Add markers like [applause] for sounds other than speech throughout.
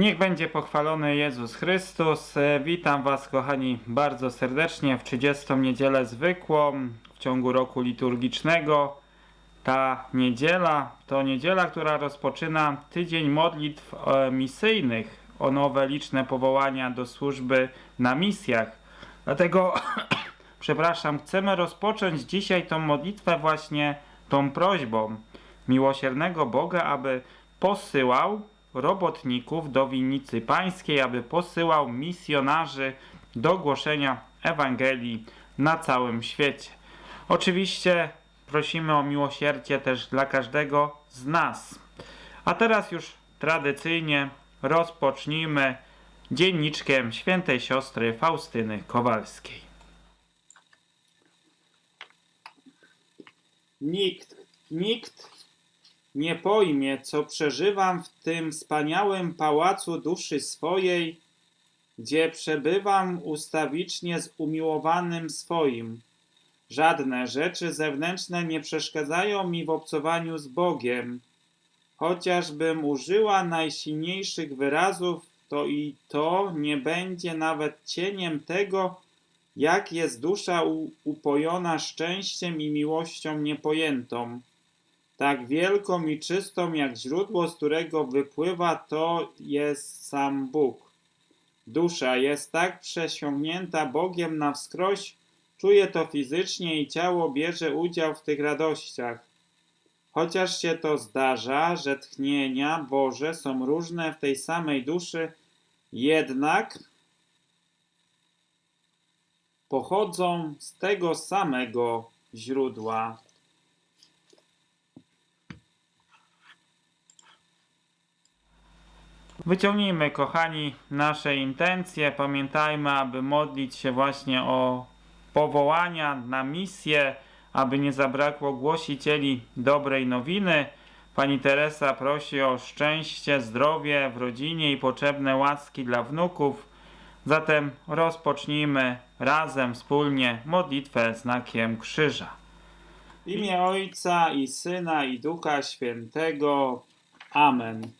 Niech będzie pochwalony Jezus Chrystus. E, Witam Was, kochani, bardzo serdecznie w 30. niedzielę zwykłą w ciągu roku liturgicznego. Ta niedziela to niedziela, która rozpoczyna tydzień modlitw e, misyjnych o nowe liczne powołania do służby na misjach. Dlatego, [coughs] przepraszam, chcemy rozpocząć dzisiaj tą modlitwę właśnie tą prośbą miłosiernego Boga, aby posyłał robotników do winnicy pańskiej, aby posyłał misjonarzy do głoszenia Ewangelii na całym świecie. Oczywiście prosimy o miłosierdzie też dla każdego z nas. A teraz już tradycyjnie rozpocznijmy dzienniczkiem świętej siostry Faustyny Kowalskiej. Nikt, nikt nie pojmie, co przeżywam w tym wspaniałym pałacu duszy swojej, gdzie przebywam ustawicznie z umiłowanym swoim. Żadne rzeczy zewnętrzne nie przeszkadzają mi w obcowaniu z Bogiem. Chociażbym użyła najsilniejszych wyrazów, to i to nie będzie nawet cieniem tego, jak jest dusza upojona szczęściem i miłością niepojętą tak wielką i czystą jak źródło, z którego wypływa, to jest sam Bóg. Dusza jest tak przesiągnięta Bogiem na wskroś, czuje to fizycznie i ciało bierze udział w tych radościach. Chociaż się to zdarza, że tchnienia Boże są różne w tej samej duszy, jednak pochodzą z tego samego źródła. Wyciągnijmy, kochani, nasze intencje. Pamiętajmy, aby modlić się właśnie o powołania na misję, aby nie zabrakło głosicieli dobrej nowiny. Pani Teresa prosi o szczęście, zdrowie w rodzinie i potrzebne łaski dla wnuków. Zatem rozpocznijmy razem, wspólnie modlitwę znakiem krzyża. W imię Ojca i Syna i Ducha Świętego. Amen.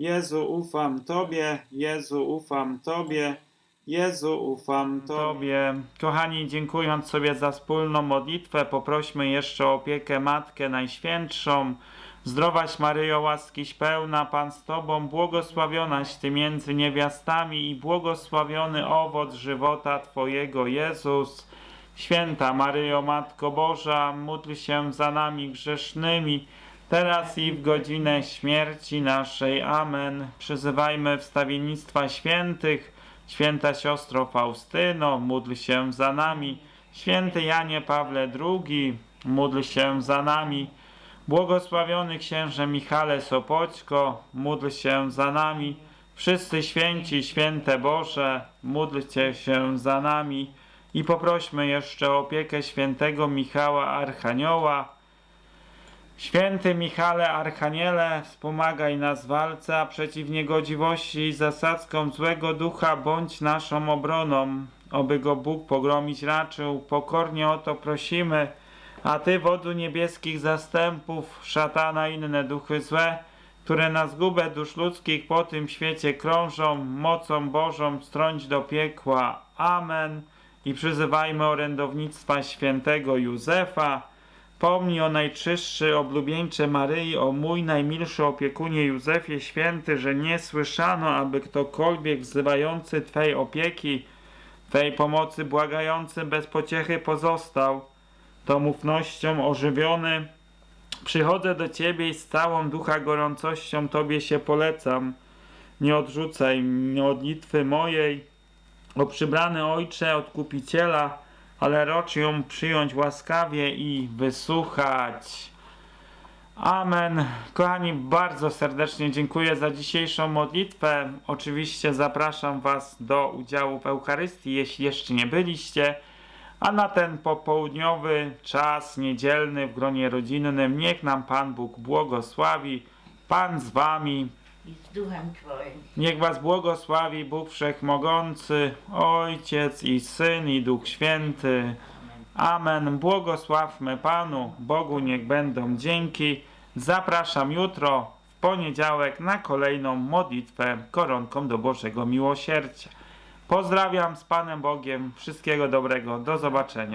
Jezu, ufam Tobie, Jezu, ufam Tobie, Jezu, ufam Tobie. Kochani, dziękując sobie za wspólną modlitwę, poprośmy jeszcze o opiekę Matkę Najświętszą. Zdrowaś Maryjo, łaskiś pełna, Pan z Tobą, błogosławionaś Ty między niewiastami i błogosławiony owoc żywota Twojego, Jezus. Święta Maryjo, Matko Boża, módl się za nami grzesznymi, teraz i w godzinę śmierci naszej. Amen. Przyzywajmy wstawiennictwa świętych. Święta siostro Faustyno, módl się za nami. Święty Janie Pawle II, módl się za nami. Błogosławiony księże Michale Sopoćko, módl się za nami. Wszyscy święci, święte Boże, módlcie się za nami. I poprośmy jeszcze o opiekę świętego Michała Archanioła. Święty Michale Archaniele, wspomagaj nas w walce, a przeciw niegodziwości i zasadzkom złego ducha bądź naszą obroną. Oby go Bóg pogromić raczył, pokornie o to prosimy. A Ty, wodzu niebieskich zastępów, szatana inne duchy złe, które na zgubę dusz ludzkich po tym świecie krążą, mocą Bożą strąć do piekła. Amen. I przyzywajmy orędownictwa świętego Józefa. Pomnij o najczystszy oblubieńcze Maryi, o mój najmilszy opiekunie Józefie Święty, że nie słyszano, aby ktokolwiek wzywający Twej opieki, Twej pomocy błagający bez pociechy pozostał. Tą ufnością ożywiony przychodzę do Ciebie i z całą ducha gorącością Tobie się polecam. Nie odrzucaj modlitwy mojej, o przybrany Ojcze Odkupiciela, ale rocz ją przyjąć łaskawie i wysłuchać. Amen. Kochani, bardzo serdecznie dziękuję za dzisiejszą modlitwę. Oczywiście zapraszam Was do udziału w Eucharystii, jeśli jeszcze nie byliście. A na ten popołudniowy czas niedzielny w gronie rodzinnym niech nam Pan Bóg błogosławi. Pan z Wami. I z duchem Twoim. Niech Was błogosławi Bóg Wszechmogący, Ojciec i Syn i Duch Święty. Amen. Błogosławmy Panu, Bogu niech będą dzięki. Zapraszam jutro, w poniedziałek, na kolejną modlitwę koronką do Bożego Miłosierdzia. Pozdrawiam z Panem Bogiem. Wszystkiego dobrego. Do zobaczenia.